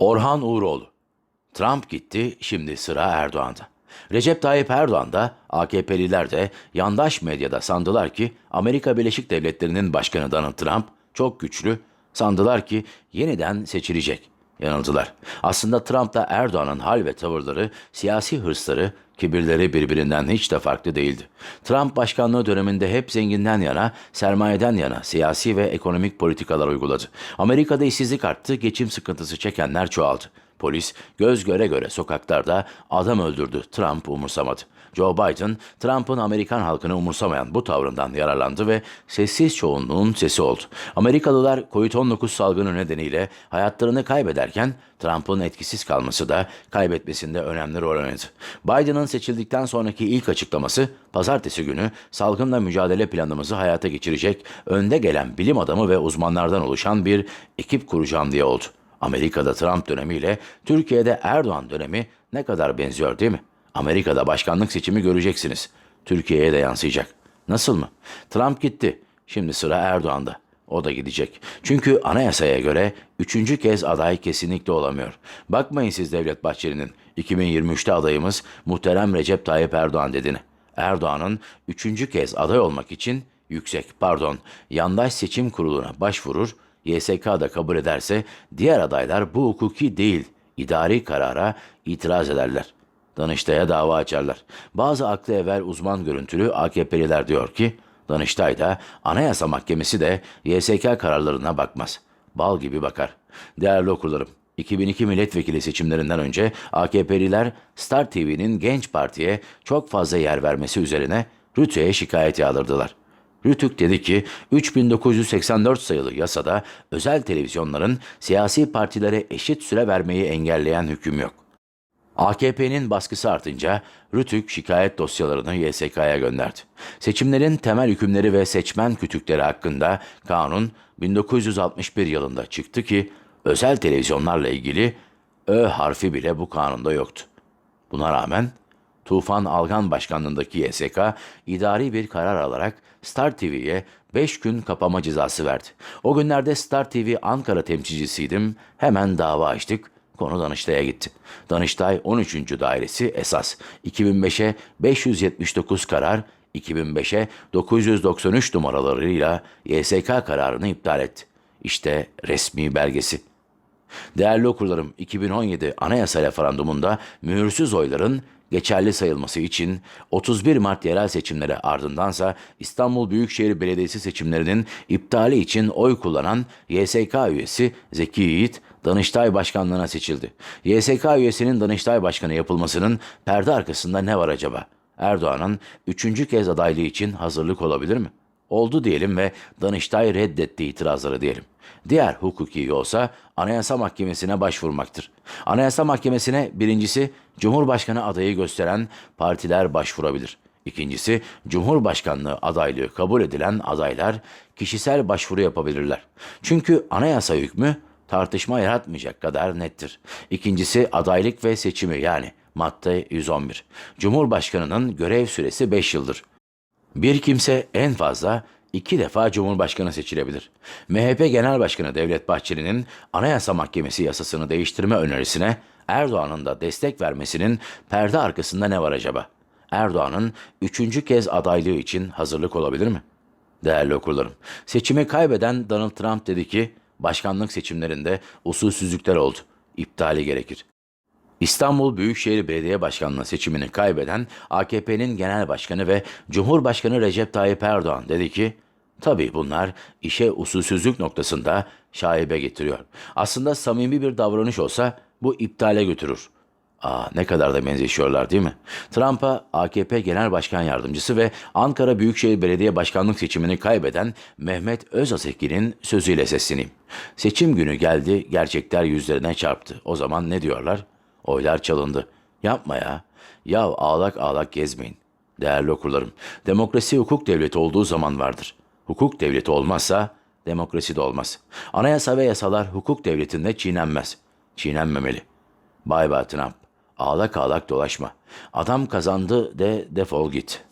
Orhan Uğuroğlu. Trump gitti, şimdi sıra Erdoğan'da. Recep Tayyip Erdoğan da AKP'liler de yandaş medyada sandılar ki Amerika Birleşik Devletleri'nin başkanı Donald Trump çok güçlü, sandılar ki yeniden seçilecek. Yanıldılar. Aslında Trump'la Erdoğan'ın hal ve tavırları, siyasi hırsları, kibirleri birbirinden hiç de farklı değildi. Trump başkanlığı döneminde hep zenginden yana, sermayeden yana siyasi ve ekonomik politikalar uyguladı. Amerika'da işsizlik arttı, geçim sıkıntısı çekenler çoğaldı. Polis göz göre göre sokaklarda adam öldürdü. Trump umursamadı. Joe Biden, Trump'ın Amerikan halkını umursamayan bu tavrından yararlandı ve sessiz çoğunluğun sesi oldu. Amerikalılar COVID-19 salgını nedeniyle hayatlarını kaybederken Trump'ın etkisiz kalması da kaybetmesinde önemli rol oynadı. Biden'ın seçildikten sonraki ilk açıklaması pazartesi günü salgınla mücadele planımızı hayata geçirecek önde gelen bilim adamı ve uzmanlardan oluşan bir ekip kuracağım diye oldu. Amerika'da Trump dönemiyle Türkiye'de Erdoğan dönemi ne kadar benziyor değil mi? Amerika'da başkanlık seçimi göreceksiniz. Türkiye'ye de yansıyacak. Nasıl mı? Trump gitti. Şimdi sıra Erdoğan'da. O da gidecek. Çünkü anayasaya göre üçüncü kez aday kesinlikle olamıyor. Bakmayın siz Devlet Bahçeli'nin 2023'te adayımız muhterem Recep Tayyip Erdoğan dediğini. Erdoğan'ın üçüncü kez aday olmak için yüksek pardon yandaş seçim kuruluna başvurur YSK da kabul ederse diğer adaylar bu hukuki değil, idari karara itiraz ederler. Danıştay'a dava açarlar. Bazı aklı evvel uzman görüntülü AKP'liler diyor ki, Danıştay da Anayasa Mahkemesi de YSK kararlarına bakmaz. Bal gibi bakar. Değerli okurlarım, 2002 milletvekili seçimlerinden önce AKP'liler Star TV'nin Genç Parti'ye çok fazla yer vermesi üzerine Rütü'ye şikayet yağdırdılar. Rütük dedi ki 3984 sayılı yasada özel televizyonların siyasi partilere eşit süre vermeyi engelleyen hüküm yok. AKP'nin baskısı artınca Rütük şikayet dosyalarını YSK'ya gönderdi. Seçimlerin temel hükümleri ve seçmen kütükleri hakkında kanun 1961 yılında çıktı ki özel televizyonlarla ilgili Ö harfi bile bu kanunda yoktu. Buna rağmen Tufan Algan başkanlığındaki YSK idari bir karar alarak Star TV'ye 5 gün kapama cezası verdi. O günlerde Star TV Ankara temsilcisiydim. Hemen dava açtık. Konu Danıştay'a gitti. Danıştay 13. Dairesi esas 2005'e 579 karar, 2005'e 993 numaralarıyla YSK kararını iptal etti. İşte resmi belgesi. Değerli okurlarım, 2017 Anayasa Referandumunda mühürsüz oyların geçerli sayılması için 31 Mart yerel seçimleri ardındansa İstanbul Büyükşehir Belediyesi seçimlerinin iptali için oy kullanan YSK üyesi Zeki Yiğit Danıştay Başkanlığı'na seçildi. YSK üyesinin Danıştay Başkanı yapılmasının perde arkasında ne var acaba? Erdoğan'ın üçüncü kez adaylığı için hazırlık olabilir mi? Oldu diyelim ve Danıştay reddetti itirazları diyelim. Diğer hukuki yolsa Anayasa Mahkemesi'ne başvurmaktır. Anayasa Mahkemesi'ne birincisi Cumhurbaşkanı adayı gösteren partiler başvurabilir. İkincisi Cumhurbaşkanlığı adaylığı kabul edilen adaylar kişisel başvuru yapabilirler. Çünkü anayasa hükmü tartışma yaratmayacak kadar nettir. İkincisi adaylık ve seçimi yani madde 111. Cumhurbaşkanının görev süresi 5 yıldır. Bir kimse en fazla iki defa Cumhurbaşkanı seçilebilir. MHP Genel Başkanı Devlet Bahçeli'nin Anayasa Mahkemesi yasasını değiştirme önerisine Erdoğan'ın da destek vermesinin perde arkasında ne var acaba? Erdoğan'ın üçüncü kez adaylığı için hazırlık olabilir mi? Değerli okurlarım, seçimi kaybeden Donald Trump dedi ki, başkanlık seçimlerinde usulsüzlükler oldu. İptali gerekir. İstanbul Büyükşehir Belediye Başkanlığı seçimini kaybeden AKP'nin genel başkanı ve Cumhurbaşkanı Recep Tayyip Erdoğan dedi ki, tabii bunlar işe usulsüzlük noktasında şaibe getiriyor. Aslında samimi bir davranış olsa bu iptale götürür. Aa ne kadar da benzeşiyorlar değil mi? Trump'a AKP Genel Başkan Yardımcısı ve Ankara Büyükşehir Belediye Başkanlık seçimini kaybeden Mehmet Özatekin'in sözüyle sesleneyim. Seçim günü geldi, gerçekler yüzlerine çarptı. O zaman ne diyorlar? Oylar çalındı. Yapma ya. Ya ağlak ağlak gezmeyin. Değerli okurlarım, demokrasi hukuk devleti olduğu zaman vardır. Hukuk devleti olmazsa demokrasi de olmaz. Anayasa ve yasalar hukuk devletinde çiğnenmez. Çiğnenmemeli. Bay bay Trump. Ağlak ağlak dolaşma. Adam kazandı de defol git.